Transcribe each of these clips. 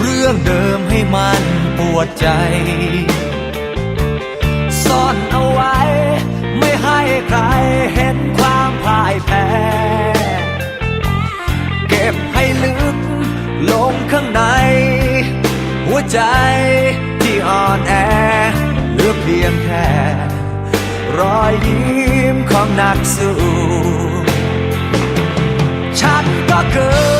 เรื่องเดิมให้มันปวดใจ ซ่อนเอาไว้ ไม่ให้ใครเห็นความพ่ายแพ้ เก็บให้ลึกลงข้างใน หัวใจที่อ่อนแอเหลือเพียงแค่ รอยยิ้มของนักสู้ ฉันก็เคย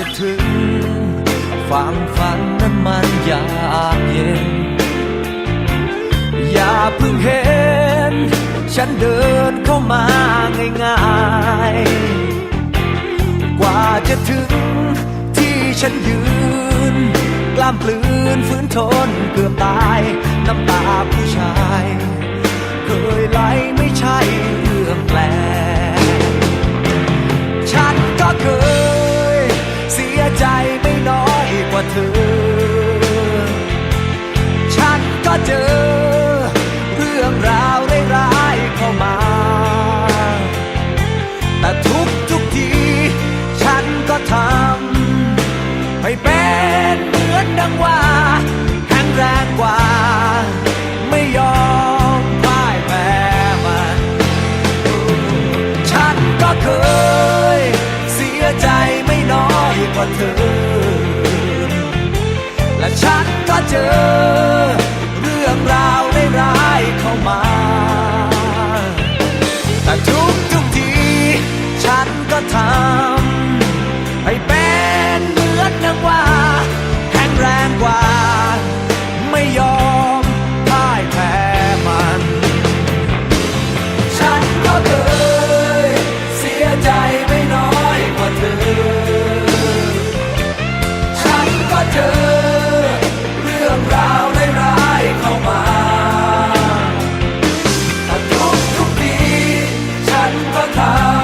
จะถึงฝั่งฝันนั้นมันยากเย็น อย่าเพิ่งเห็น ฉันเดินเข้ามาง่ายๆ กว่าจะถึงที่ฉันยืน กล้ามปลืนฝืนทนเกือบตายน้ กว่าเธอ และฉันก็เจอ แ